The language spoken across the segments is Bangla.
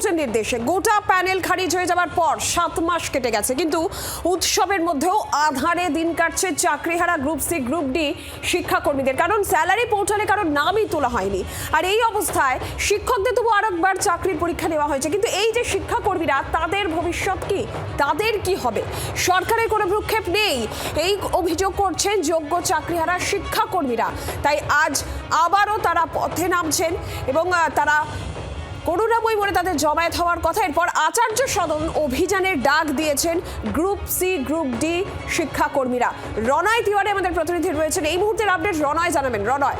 কোর্টের নির্দেশে গোটা প্যানেল খারিজ হয়ে যাওয়ার পর সাত মাস কেটে গেছে। কিন্তু উৎসবের মধ্যেও আধারে দিন কাটছে চাকরিহারা গ্রুপ সি, গ্রুপ ডি শিক্ষাকর্মীদের। কারণ স্যালারি পোর্টালে কারোর নামই তোলা হয়নি। আর এই অবস্থায় শিক্ষকদের তবু আরেকবার চাকরির পরীক্ষা নেওয়া হয়েছে। কিন্তু এই যে শিক্ষাকর্মীরা, তাদের ভবিষ্যৎ কি? তাদের কি হবে? সরকারের কোনো ভ্রুক্ষেপ নেই। এই অভিযোগ করছেন যোগ্য চাকরিহারা শিক্ষাকর্মীরা। তাই আজ আবারও তারা পথে নামছেন এবং তারা করুণাময়ী বলে তাদের জমায়েত হওয়ার কথা। এরপর আচার্য সদন অভিযানের ডাক দিয়েছেন গ্রুপ সি, গ্রুপ ডি শিক্ষাকর্মীরা। রনয় তিওয়ারি আমাদের প্রতিনিধি রয়েছেন। এই মুহূর্তের আপডেট রনয় জানাবেন। রনয়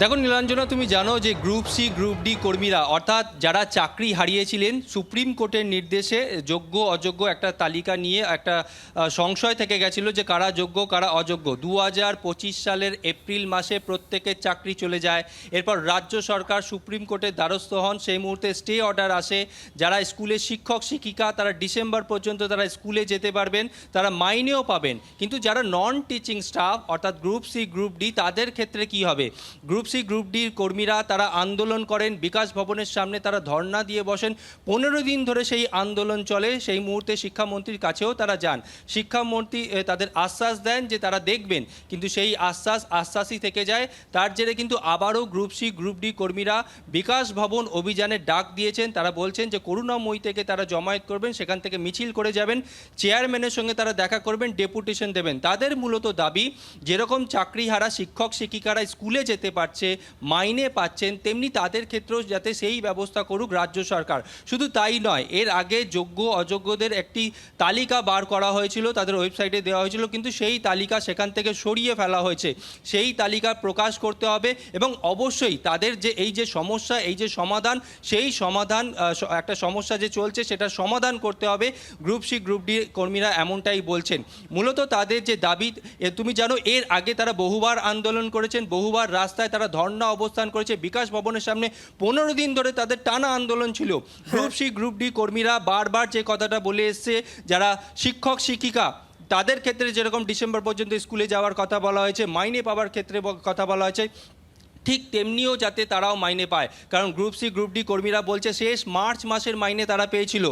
দেখো নীলাঞ্জনা, তুমি জানো যে গ্রুপ সি, গ্রুপ ডি কর্মীরা, অর্থাৎ যারা চাকরি হারিয়েছিলেন, সুপ্রিম কোর্টের নির্দেশে যোগ্য, অযোগ্য একটা তালিকা নিয়ে একটা সংশয় থেকে গেছিল যে কারা যোগ্য, কারা অযোগ্য। দু হাজার পঁচিশ সালের এপ্রিল মাসে প্রত্যেকের চাকরি চলে যায়। এরপর রাজ্য সরকার সুপ্রিম কোর্টের দ্বারস্থ হন। সেই মুহূর্তে স্টে অর্ডার আসে। যারা স্কুলের শিক্ষক, শিক্ষিকা, তারা ডিসেম্বর পর্যন্ত তারা স্কুলে যেতে পারবেন, তারা মাইনেও পাবেন। কিন্তু যারা নন টিচিং স্টাফ অর্থাৎ গ্রুপ সি, গ্রুপ ডি, তাদের ক্ষেত্রে কি হবে? গ্রুপ সি গ্রুপ ডির কর্মীরা তারা আন্দোলন করেন। বিকাশ ভবনের সামনে তারা ধর্ণা দিয়ে বসেন। পনেরো দিন ধরে সেই আন্দোলন চলে। সেই মুহূর্তে শিক্ষামন্ত্রীর কাছেও তারা যান। শিক্ষামন্ত্রী তাদের আশ্বাস দেন যে তারা দেখবেন। কিন্তু সেই আশ্বাস আশ্বাসই থেকে যায়। তার জেরে কিন্তু আবারও গ্রুপ সি গ্রুপ ডি কর্মীরা বিকাশ ভবন অভিযানের ডাক দিয়েছেন। তারা বলছেন যে, করুণাময়ী থেকে তারা জমায়েত করবেন। সেখান থেকে মিছিল করে যাবেন। চেয়ারম্যানের সঙ্গে তারা দেখা করবেন ডেপুটেশন দেবেন। তাদের মূলত দাবি, যেরকম চাকরিহারা শিক্ষক শিক্ষিকারা স্কুলে যেতে পারছে মাইনে পাচ্ছেন, তেমনি তাদের ক্ষেত্রেও যাতে সেই ব্যবস্থা করুক রাজ্য সরকার। শুধু তাই নয়, এর আগে যোগ্য, অযোগ্যদের একটি তালিকা বার করা হয়েছিল, তাদের ওয়েবসাইটে দেওয়া হয়েছিল, কিন্তু সেই তালিকা সেখান থেকে সরিয়ে ফেলা হয়েছে। সেই তালিকা প্রকাশ করতে হবে এবং অবশ্যই তাদের যে এই যে সমস্যা, এই যে সমাধান, সেই সমাধান একটা সমস্যা যে চলছে, সেটা সমাধান করতে হবে। গ্রুপ সি, গ্রুপ ডি কর্মীরা এমনটাই বলছেন। মূলত তাদের যে দাবি তুমি জানো, এর আগে তারা বহুবার আন্দোলন করেছেন, বহুবার রাস্তায় তারা ধর্ণা অবস্থান করেছে। বিকাশ ভবনের সামনে পনেরো দিন ধরে তাদের টানা আন্দোলন ছিল। গ্রুপ সি, গ্রুপ ডি কর্মীরা বারবার যে কথাটা বলে এসছে, যারা শিক্ষক, শিক্ষিকা, তাদের ক্ষেত্রে যেরকম ডিসেম্বর পর্যন্ত স্কুলে যাওয়ার কথা বলা হয়েছে, মাইনে পাওয়ার ক্ষেত্রে কথা বলা হয়েছে ঠিক তেমনিও যাতে তারাও মাইনে পায়। কারণ গ্রুপ সি গ্রুপ ডি কর্মীরা বলছে, শেষ মার্চ মাসের মাইনে তারা পেয়েছিল।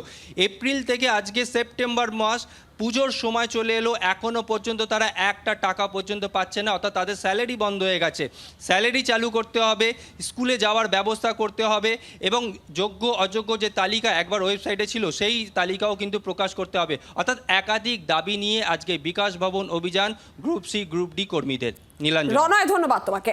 এপ্রিল থেকে আজকে সেপ্টেম্বর মাস পুজোর সময় চলে এলো। এখনও পর্যন্ত তারা একটা টাকা পর্যন্ত পাচ্ছে না, অর্থাৎ তাদের স্যালারি বন্ধ হয়ে গেছে। স্যালারি চালু করতে হবে, স্কুলে যাওয়ার ব্যবস্থা করতে হবে এবং যোগ্য, অযোগ্য যে তালিকা একবার ওয়েবসাইটে ছিল, সেই তালিকাও কিন্তু প্রকাশ করতে হবে। অর্থাৎ একাধিক দাবি নিয়ে আজকে বিকাশ ভবন অভিযান গ্রুপ সি গ্রুপ ডি কর্মীদের। নীলাঞ্জন। ধন্যবাদ তোমাকে।